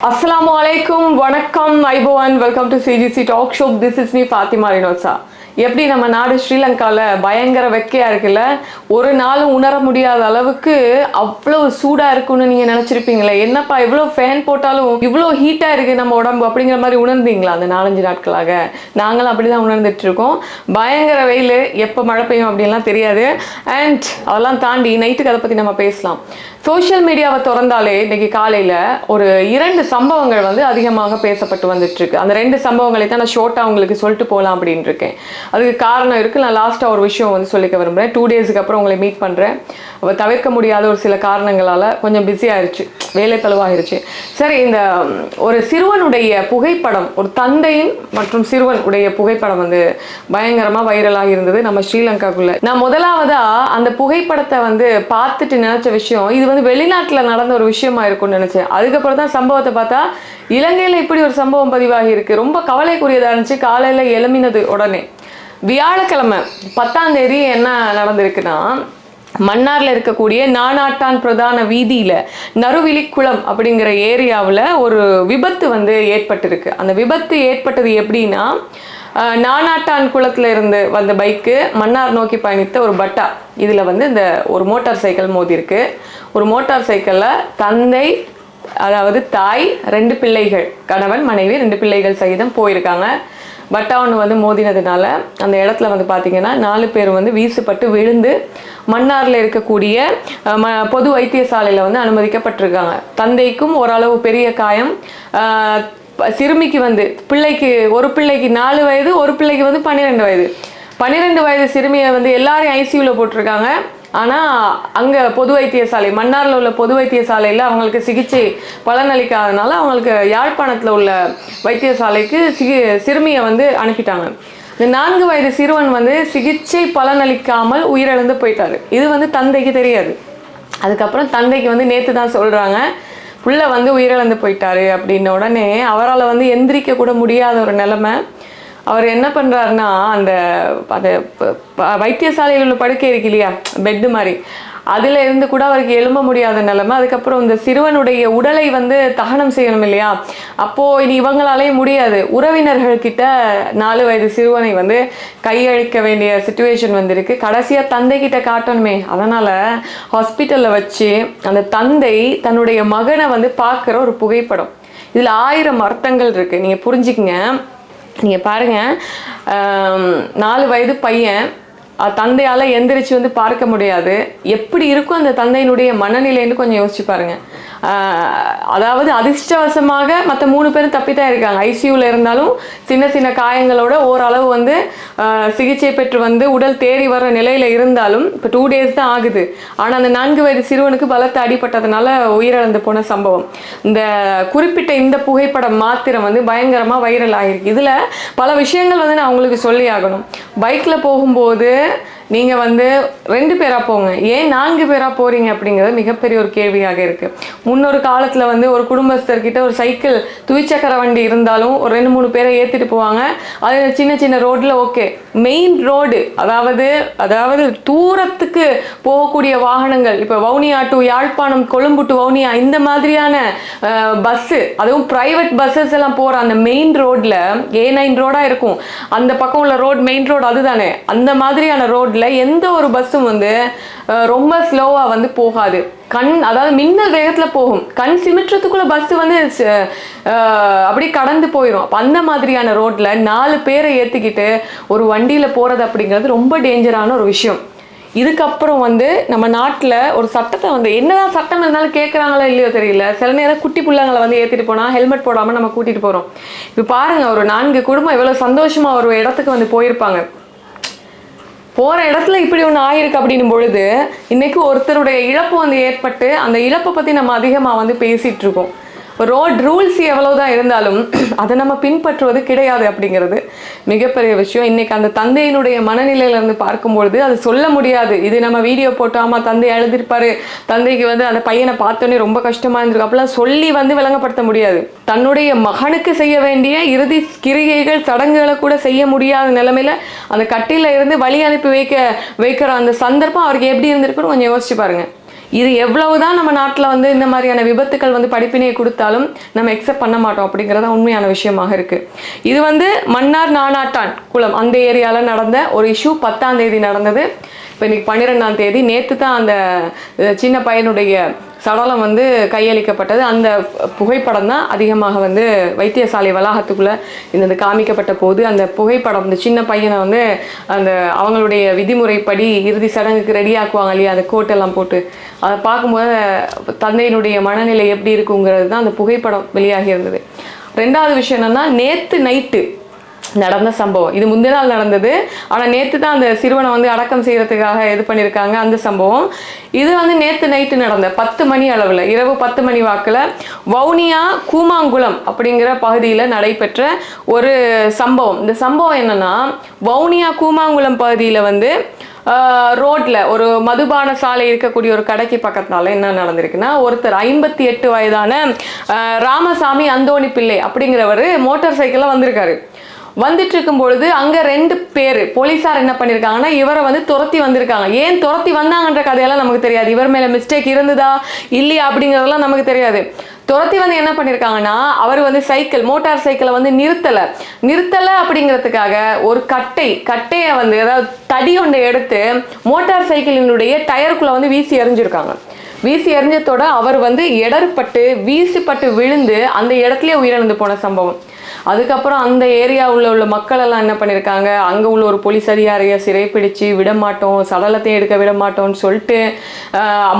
அஸ்ஸலாமு அலைக்கும் வணக்கம் ஐபோவன் welcome to CGC talk shop this is me Fathima Rinosa எப்படி நம்ம நாடு ஸ்ரீலங்காவில் பயங்கர வெக்கையாக இருக்குல்ல? ஒரு நாளும் உணர முடியாத அளவுக்கு அவ்வளோ சூடாக இருக்குன்னு நீங்கள் நினச்சிருப்பீங்களே. என்னப்பா இவ்வளோ ஃபேன் போட்டாலும் இவ்வளோ ஹீட்டாக இருக்குது நம்ம உடம்பு அப்படிங்கிற மாதிரி உணர்ந்தீங்களா அந்த நாலஞ்சு நாட்களாக? நாங்களும் அப்படி தான் உணர்ந்துட்டு இருக்கோம். பயங்கர வெயில் எப்போ மழை பெய்யும் அப்படின்லாம் தெரியாது. அண்ட் அதெல்லாம் தாண்டி நைட்டுக்கு அதை பற்றி நம்ம பேசலாம். சோஷியல் மீடியாவை திறந்தாலே இன்றைக்கி காலையில் ஒரு இரண்டு சம்பவங்கள் வந்து அதிகமாக பேசப்பட்டு வந்துட்டுருக்கு அந்த ரெண்டு சம்பவங்களை தான் நான் ஷோர்ட்டாக உங்களுக்கு சொல்லிட்டு போகலாம் அப்படின்னு இருக்கேன். அதுக்கு காரணம் இருக்குது நான் லாஸ்ட்டாக ஒரு விஷயம் வந்து சொல்லிக்க விரும்புகிறேன் டூ டேஸுக்கு அப்புறம் உங்களை மீட் பண்ணுறேன் அவள் தவிர்க்க முடியாத ஒரு சில காரணங்களால் கொஞ்சம் பிஸி ஆயிடுச்சு வேலை தழுவாயிருச்சு. சரி இந்த ஒரு சிறுவனுடைய புகைப்படம் ஒரு தந்தையின் மற்றும் சிறுவன் உடைய புகைப்படம் வந்து பயங்கரமாக வைரலாக இருந்தது நம்ம ஸ்ரீலங்காக்குள்ளே. நான் முதலாவதாக அந்த புகைப்படத்தை வந்து பார்த்துட்டு நினச்ச விஷயம் இது வந்து வெளிநாட்டில் நடந்த ஒரு விஷயமா இருக்கும்னு நினச்சேன். அதுக்கப்புறம் தான் சம்பவத்தை பார்த்தா இலங்கையில் இப்படி ஒரு சம்பவம் பதிவாகி இருக்கு. ரொம்ப கவலைக்குரியதாக இருந்துச்சு. காலையில் எழுமினது உடனே. வியாழக்கிழமை பத்தாம் தேதி என்ன நடந்திருக்குன்னா மன்னார்ல இருக்கக்கூடிய நானாட்டான் பிரதான வீதியில நறுவிலிக்குளம் அப்படிங்கிற ஏரியாவில் ஒரு விபத்து வந்து ஏற்பட்டிருக்கு. அந்த விபத்து ஏற்பட்டது எப்படின்னா நானாட்டான் குளத்துல இருந்து வந்த பைக்கு மன்னார் நோக்கி பயணித்த ஒரு பட்டா. இதுல வந்து இந்த ஒரு மோட்டார் சைக்கிள் மோதிருக்கு ஒரு மோட்டார் சைக்கிளில் தந்தை அதாவது தாய் ரெண்டு பிள்ளைகள் கணவன் மனைவி ரெண்டு பிள்ளைகள் சகிதம் போயிருக்காங்க. பட்டா ஒன்று வந்து மோதினதுனால அந்த இடத்துல வந்து பார்த்தீங்கன்னா நாலு பேர் வந்து வீசுப்பட்டு விழுந்து மன்னாரில் இருக்கக்கூடிய ம பொது வைத்தியசாலையில் வந்து அனுமதிக்கப்பட்டிருக்காங்க. தந்தைக்கும் ஓரளவு பெரிய காயம். சிறுமிக்கு வந்து பிள்ளைக்கு ஒரு பிள்ளைக்கு நாலு வயது ஒரு பிள்ளைக்கு வந்து பன்னிரெண்டு வயது. பன்னிரெண்டு வயது சிறுமியை வந்து எல்லாரையும் ஐசியூவில் போட்டிருக்காங்க. ஆனால் அங்கே பொது வைத்தியசாலை மன்னாரில் உள்ள பொது வைத்தியசாலையில் அவங்களுக்கு சிகிச்சை பலனளிக்காதனால அவங்களுக்கு யாழ்ப்பாணத்தில் உள்ள வைத்தியசாலைக்கு சிகி சிறுமியை வந்து அனுப்பிட்டாங்க. இந்த நான்கு வயது சிறுவன் வந்து சிகிச்சை பலனளிக்காமல் உயிரிழந்து போயிட்டார். இது வந்து தந்தைக்கு தெரியாது. அதுக்கப்புறம் தந்தைக்கு வந்து நேற்று தான் சொல்கிறாங்க புள்ள வந்து உயிரிழந்து போயிட்டாரு அப்படின்ன உடனே அவரால் வந்து எந்திரிக்க கூட முடியாத ஒரு நிலமை. அவர் என்ன பண்ணுறாருன்னா அந்த அந்த வைத்தியசாலையில் உள்ள படுக்கை இருக்கு இல்லையா? பெட்டு மாதிரி. அதில் இருந்து கூட அவருக்கு எழும்ப முடியாத நிலைமை. அதுக்கப்புறம் இந்த சிறுவனுடைய உடலை வந்து தகனம் செய்யணும் இல்லையா? அப்போது இனி இவங்களாலே முடியாது. உறவினர்கள்கிட்ட நாலு வயது சிறுவனை வந்து கையழிக்க வேண்டிய சுச்சுவேஷன் வந்திருக்கு. கடைசியாக தந்தைக்கிட்ட காட்டணுமே. அதனால் ஹாஸ்பிட்டலில் வச்சு அந்த தந்தை தன்னுடைய மகனை வந்து பார்க்குற ஒரு புகைப்படம். இதில் ஆயிரம் அர்த்தங்கள் இருக்குது நீங்கள் புரிஞ்சுக்கங்க. நீங்கள் பாருங்கள் நாலு வயது பையன் தந்தையால் எந்திரிச்சு வந்து பார்க்க முடியாது. எப்படி இருக்கும் அந்த தந்தையினுடைய மனநிலைன்னு கொஞ்சம் யோசிச்சு பாருங்க. அதாவது அதிர்ஷ்டவசமாக மற்ற மூணு பேரும் தப்பி தான் இருக்காங்க ஐசியூவில் இருந்தாலும் சின்ன சின்ன காயங்களோட ஓரளவு வந்து சிகிச்சை பெற்று வந்து உடல் தேறி வர நிலையில் இருந்தாலும் இப்போ டூ டேஸ் தான் ஆகுது. ஆனால் அந்த நான்கு வயது சிறுவனுக்கு பலத்த அடிபட்டதுனால உயிரிழந்து போன சம்பவம். இந்த குறிப்பிட்ட இந்த புகைப்படம் மாத்திரம் வந்து பயங்கரமாக வைரல் ஆகிருக்கு. இதில் பல விஷயங்கள் வந்து நான் உங்களுக்கு சொல்லி ஆகணும். பைக்கில் போகும்போது நீங்கள் வந்து ரெண்டு பேராக போங்க. ஏன் நான்கு பேராக போகிறீங்க அப்படிங்கிறது மிகப்பெரிய ஒரு கேள்வியாக இருக்குது முன்னொரு காலத்தில் வந்து ஒரு குடும்பஸ்தர்கிட்ட ஒரு சைக்கிள் துவிச்சக்கர வண்டி இருந்தாலும் ஒரு ரெண்டு மூணு பேரை ஏற்றிட்டு போவாங்க. அது சின்ன சின்ன ரோட்டில் ஓகே மெயின் ரோடு அதாவது அதாவது தூரத்துக்கு போகக்கூடிய வாகனங்கள் இப்போ வவுனியா டு யாழ்ப்பாணம் கொழும்பு டு வவுனியா இந்த மாதிரியான பஸ்ஸு அதுவும் ப்ரைவேட் பஸ்ஸஸ் எல்லாம் போகிற அந்த மெயின் ரோட்டில் ஏ நைன் ரோடாக இருக்கும். அந்த பக்கம் உள்ள ரோட் மெயின் ரோடு அதுதானே. அந்த மாதிரியான ரோட்டில் எந்த ஒரு பஸ்ஸும் வந்து ரொம்ப ஸ்லோவாக வந்து போகாது. கண் அதாவது மின்னல் வேகத்தில் போகும். கண் சிமிட்டுறதுக்குள்ள பஸ் வந்து ச- அப்படியே கடந்து போயிடும் அப்போ அந்த மாதிரியான ரோட்டில் நாலு பேரை ஏற்றிக்கிட்டு ஒரு வண்டியில் போகிறது அப்படிங்கிறது ரொம்ப டேஞ்சரான ஒரு விஷயம். இதுக்கப்புறம் வந்து நம்ம நாட்டில் ஒரு சட்டத்தை வந்து என்னதான் சட்டம் இருந்தாலும் கேட்குறாங்களோ இல்லையோ தெரியல. சில நேரம் குட்டி பிள்ளைங்களை வந்து ஏற்றிட்டு போனால் ஹெல்மெட் போடாமல் நம்ம கூட்டிகிட்டு போகிறோம் இப்போ பாருங்கள் ஒரு நான்கு குடும்பம் இவ்வளோ சந்தோஷமாக ஒரு இடத்துக்கு வந்து போயிருப்பாங்க. போகிற இடத்துல இப்படி ஒன்று ஆயிருக்கு அப்படின்னும் பொழுது இன்னைக்கு ஒருத்தருடைய இழப்பு வந்து ஏற்பட்டு அந்த இழப்பை பற்றி நம்ம அதிகமாக வந்து பேசிகிட்ருக்கோம் ரோட் ரூல்ஸ் எவ்வளவுதான் இருந்தாலும் அதை நம்ம பின்பற்றுவது கிடையாது அப்படிங்கிறது மிகப்பெரிய விஷயம். இன்னைக்கு அந்த தந்தையினுடைய மனநிலையிலேருந்து பார்க்கும்பொழுது அது சொல்ல முடியாது. இது நம்ம வீடியோ போட்டோமா தந்தை எழுதிருப்பாரு தந்தைக்கு வந்து அந்த பையனை பார்த்தோன்னே ரொம்ப கஷ்டமா இருந்திருக்கு. அப்படிலாம் சொல்லி வந்து விளங்கப்படுத்த முடியாது. தன்னுடைய மகனுக்கு செய்ய வேண்டிய இறுதி கிரிகைகள் சடங்குகளை கூட செய்ய முடியாத நிலைமையில அந்த கட்டில இருந்து வழி அனுப்பி வைக்க வைக்கிற அந்த சந்தர்ப்பம் அவருக்கு எப்படி இருந்திருக்குன்னு கொஞ்சம் யோசிச்சு பாருங்க. இது எவ்வளவுதான் நம்ம நாட்டில் வந்து இந்த மாதிரியான விபத்துக்கள் வந்து படிப்பினை கொடுத்தாலும் நம்ம எக்ஸெப்ட் பண்ண மாட்டோம் அப்படிங்கிறது உண்மையான விஷயமாக இருக்குது இது வந்து மன்னார் நானாட்டான் குளம். அந்த ஏரியாவில் நடந்த ஒரு இஷ்யூ பத்தாம் தேதி நடந்தது. இப்போ இன்னைக்கு பன்னிரெண்டாம் தேதி நேற்று தான் அந்த சின்ன பையனுடைய சடலம் வந்து கையளிக்கப்பட்டது. அந்த புகைப்படம் தான் அதிகமாக வந்து வைத்தியசாலை வளாகத்துக்குள்ளே இந்த காமிக்கப்பட்ட போது அந்த புகைப்படம் இந்த சின்ன பையனை வந்து அந்த அவங்களுடைய விதிமுறைப்படி இறுதி சடங்குக்கு ரெடி ஆக்குவாங்க இல்லையா அந்த கோட்டெல்லாம் போட்டு. அதை பார்க்கும்போது தந்தையினுடைய மனநிலை எப்படி இருக்குங்கிறது தான் அந்த புகைப்படம் வெளியாகி இருந்தது. ரெண்டாவது விஷயம் என்னன்னா நேற்று நைட்டு நடந்த சம்பவம். இது முந்தின நாள் நடந்தது. ஆனால் நேற்று தான் அந்த சிறுவனை வந்து அடக்கம் செய்கிறதுக்காக இது பண்ணியிருக்காங்க அந்த சம்பவம். இது வந்து நேற்று நைட்டு நடந்த பத்து மணி அளவில் இரவு பத்து மணி வாக்கில் வவுனியா கூமாங்குளம் அப்படிங்கிற பகுதியில் நடைபெற்ற ஒரு சம்பவம். இந்த சம்பவம் என்னன்னா வவுனியா கூமாங்குளம் பகுதியில் வந்து ரோட்டில் ஒரு மதுபான சாலை இருக்கக்கூடிய ஒரு கடைக்கு பக்கத்தால என்ன நடந்திருக்குன்னா ஒருத்தர் ஐம்பத்தி எட்டு வயதான ராமசாமி அந்தோணி பிள்ளை அப்படிங்கிறவர் மோட்டார் சைக்கிளில் வந்திருக்காரு. வந்துட்டு இருக்கும் பொழுது அங்க ரெண்டு பேர் போலீஸார் என்ன பண்ணிருக்காங்கன்னா இவரை வந்து துரத்தி வந்திருக்காங்க. ஏன் துரத்தி வந்தாங்கன்ற கதையெல்லாம் நமக்கு தெரியாது. இவர் மேல மிஸ்டேக் இருந்ததா இல்லையா அப்படிங்கிறதெல்லாம் நமக்கு தெரியாது. துரத்தி வந்து என்ன பண்ணியிருக்காங்கன்னா அவர் வந்து சைக்கிள் மோட்டார் சைக்கிளை வந்து நிறுத்தலை. நிறுத்தலை அப்படிங்கிறதுக்காக ஒரு கட்டை கட்டையை வந்து அதாவது தடி ஒன்றை எடுத்து மோட்டார் சைக்கிளினுடைய டயருக்குள்ளே வந்து வீசி எறிஞ்சிருக்காங்க. வீசி எறிஞ்சத்தோட அவர் வந்து இடர்பட்டு வீசிப்பட்டு விழுந்து அந்த இடத்துலயே உயிரிழந்து போன சம்பவம். அதுக்கப்புறம் அந்த ஏரியாவில் உள்ள மக்கள் எல்லாம் என்ன பண்ணியிருக்காங்க அங்கே உள்ள ஒரு போலீஸ் அதிகாரியை சிறைப்பிடிச்சு விட மாட்டோம் சடலத்தையும் எடுக்க விட மாட்டோம்னு சொல்லிட்டு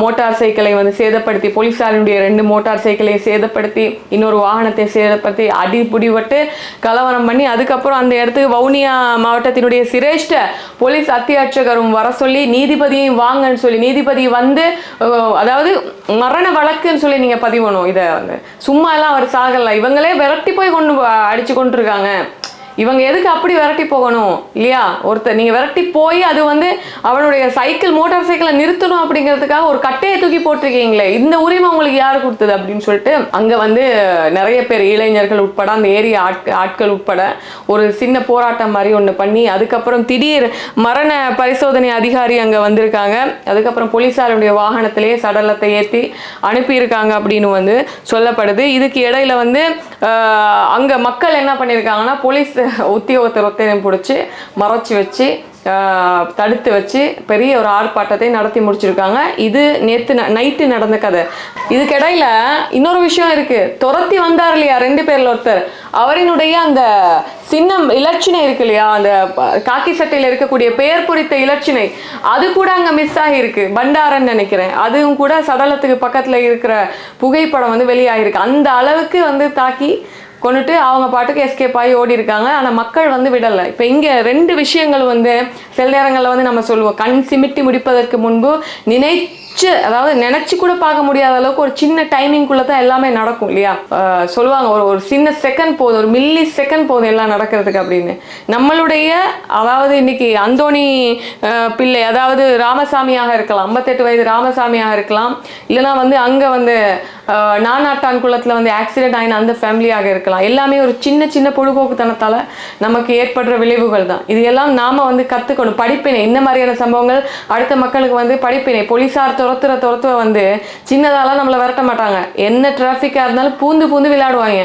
மோட்டார் சைக்கிளை வந்து சேதப்படுத்தி போலீஸாரினுடைய ரெண்டு மோட்டார் சைக்கிளையும் சேதப்படுத்தி இன்னொரு வாகனத்தை சேதப்படுத்தி அடி புடிபட்டு கலவரம் பண்ணி அதுக்கப்புறம் அந்த இடத்துக்கு வவுனியா மாவட்டத்தினுடைய சிரேஷ்ட போலீஸ் அத்தியட்சகரும் வர சொல்லி நீதிபதியும் வாங்கன்னு சொல்லி நீதிபதி வந்து அதாவது மரண வழக்குன்னு சொல்லி நீங்கள் பதிவணும் இதை வந்து சும்மா எல்லாம் அவர் சாகல. இவங்களே விரட்டி போய் கொண்டு போ- அடிச்சு கொண்டிருக்காங்க. இவங்க எதுக்கு அப்படி விரட்டி போகணும்? இல்லையா? ஒருத்தர் நீங்கள் விரட்டி போய் அது வந்து அவனுடைய சைக்கிள் மோட்டார் சைக்கிளை நிறுத்தணும் அப்படிங்கிறதுக்காக ஒரு கட்டையை தூக்கி போட்டிருக்கீங்களே இந்த உரிமை உங்களுக்கு யார் கொடுத்தது அப்படின்னு சொல்லிட்டு அங்கே வந்து நிறைய பேர் இளைஞர்கள் உட்பட அந்த ஏரியா ஆட்கள் உட்பட ஒரு சின்ன போராட்டம் மாதிரி ஒன்று பண்ணி அதுக்கப்புறம் திடீர் மரண பரிசோதனை அதிகாரி அங்கே வந்திருக்காங்க. அதுக்கப்புறம் போலீஸாருடைய வாகனத்திலேயே சடலத்தை ஏற்றி அனுப்பியிருக்காங்க அப்படின்னு வந்து சொல்லப்படுது. இதுக்கு இடையில வந்து அங்கே மக்கள் என்ன பண்ணியிருக்காங்கன்னா போலீஸ் உத்தியோகத்தை ஒத்தையும் பிடிச்சி மறைச்சி வச்சு தடுத்து வச்சு பெரிய ஒரு ஆர்ப்பாட்டத்தை நடத்தி முடிச்சிருக்காங்க. இது நேத்து நைட்டு நடந்த கதை. இதுக்கிடையில இன்னொரு விஷயம் இருக்கு. துரத்தி வந்தார் இல்லையா? ரெண்டு பேர்ல ஒருத்தர். அவரினுடைய அந்த சின்னம் இலச்சினை இருக்கு இல்லையா? அந்த காக்கி சட்டையில இருக்கக்கூடிய பெயர் பொறித்த இலச்சினை. அது கூட அங்க மிஸ் ஆகியிருக்கு. பண்டாரன்னு நினைக்கிறேன். அதுவும் கூட சடலத்துக்கு பக்கத்துல இருக்கிற புகைப்படம் வந்து வெளியாகிருக்கு அந்த அளவுக்கு வந்து தாக்கி கொண்டுட்டு அவங்க பாட்டுக்கு எஸ்கேப் ஆகி ஓடி இருக்காங்க ஆனால் மக்கள் வந்து விடலை. இப்போ இங்கே ரெண்டு விஷயங்கள் வந்து சில நேரங்களில் வந்து நம்ம சொல்லுவோம். கண் சிமிட்டி முடிப்பதற்கு முன்பு நினை நினச்சி அதாவது நினச்சி கூட பார்க்க முடியாத அளவுக்கு ஒரு சின்ன டைமிங்குள்ளே தான் எல்லாமே நடக்கும் இல்லையா? சொல்லுவாங்க ஒரு ஒரு சின்ன செகண்ட் போதும் ஒரு மில்லி செகண்ட் போதும் எல்லாம் நடக்கிறதுக்கு அப்படின்னு. நம்மளுடைய அதாவது இன்னைக்கு அந்தோணி பிள்ளை அதாவது ராமசாமியாக இருக்கலாம் ஐம்பத்தெட்டு வயது ராமசாமியாக இருக்கலாம் இல்லைனா வந்து அங்கே வந்து நானாட்டான் குளத்தில் வந்து ஆக்சிடென்ட் ஆகின அந்த ஃபேமிலியாக இருக்கலாம். எல்லாமே ஒரு சின்ன சின்ன பொழுதுபோக்குத்தனத்தால் நமக்கு ஏற்படுற விளைவுகள் தான். இது எல்லாம் நாம் வந்து கற்றுக்கணும் படிப்பினை இந்த மாதிரியான சம்பவங்கள் அடுத்த மக்களுக்கு வந்து படிப்பினை போலீஸார் துரத்துற துரத்துவ வந்து சின்னதாலாம் நம்மளை விரட்ட மாட்டாங்க. என்ன டிராஃபிக்காக இருந்தாலும் பூந்து பூந்து விளையாடுவாங்க.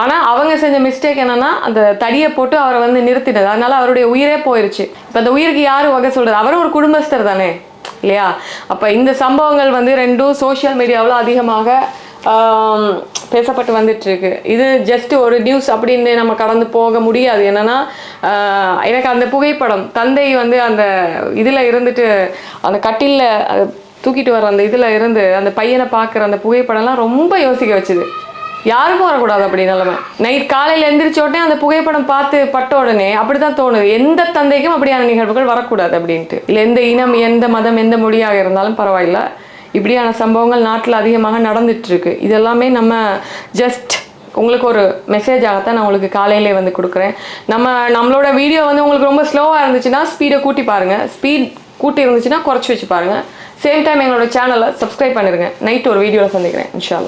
ஆனால் அவங்க செஞ்ச மிஸ்டேக் என்னன்னா அந்த தடியை போட்டு அவரை வந்து நிறுத்தினது. அதனால அவருடைய உயிரே போயிருச்சு. இப்போ அந்த உயிருக்கு யார் வகை சொல்றது? அவரும் ஒரு குடும்பஸ்தர் தானே இல்லையா? அப்போ இந்த சம்பவங்கள் வந்து ரெண்டும் சோஷியல் மீடியாவில் அதிகமாக பேசப்பட்டு வந்துட்டு இருக்கு இது ஜஸ்ட் ஒரு நியூஸ் அப்படின்னு நம்ம கடந்து போக முடியாது. என்னன்னா எனக்கு அந்த புகைப்படம் தந்தை வந்து அந்த இதில் இருந்துட்டு அந்த கட்டிலில் தூக்கிட்டு வர அந்த இதில் இருந்து அந்த பையனை பார்க்குற அந்த புகைப்படம்லாம் ரொம்ப யோசிக்க வச்சுது. யாருக்கும் வரக்கூடாது அப்படி நிலமை. நைட் காலையில் எந்திரிச்ச உடனே அந்த புகைப்படம் பார்த்து பட்ட உடனே அப்படி தான் தோணுது. எந்த தந்தைக்கும் அப்படியான நிகழ்வுகள் வரக்கூடாது அப்படின்ட்டு. இல்லை எந்த இனம் எந்த மதம் எந்த மொழியாக இருந்தாலும் பரவாயில்ல. இப்படியான சம்பவங்கள் நாட்டில் அதிகமாக நடந்துட்டுருக்கு. இதெல்லாமே நம்ம ஜஸ்ட் உங்களுக்கு ஒரு மெசேஜாகத்தான் நான் உங்களுக்கு காலையிலே வந்து கொடுக்குறேன். நம்ம நம்மளோட வீடியோ வந்து உங்களுக்கு ரொம்ப ஸ்லோவாக இருந்துச்சுன்னா ஸ்பீடை கூட்டி பாருங்கள் ஸ்பீட் கூட்டி இருந்துச்சுன்னா குறைச்சி வச்சு பாருங்கள் சேம் டைம் எங்களோட சேனலை சப்ஸ்கிரைப் பண்ணிடுங்க நைட் ஒரு வீடியோவில் சந்திக்கிறேன். இன்ஷால்லா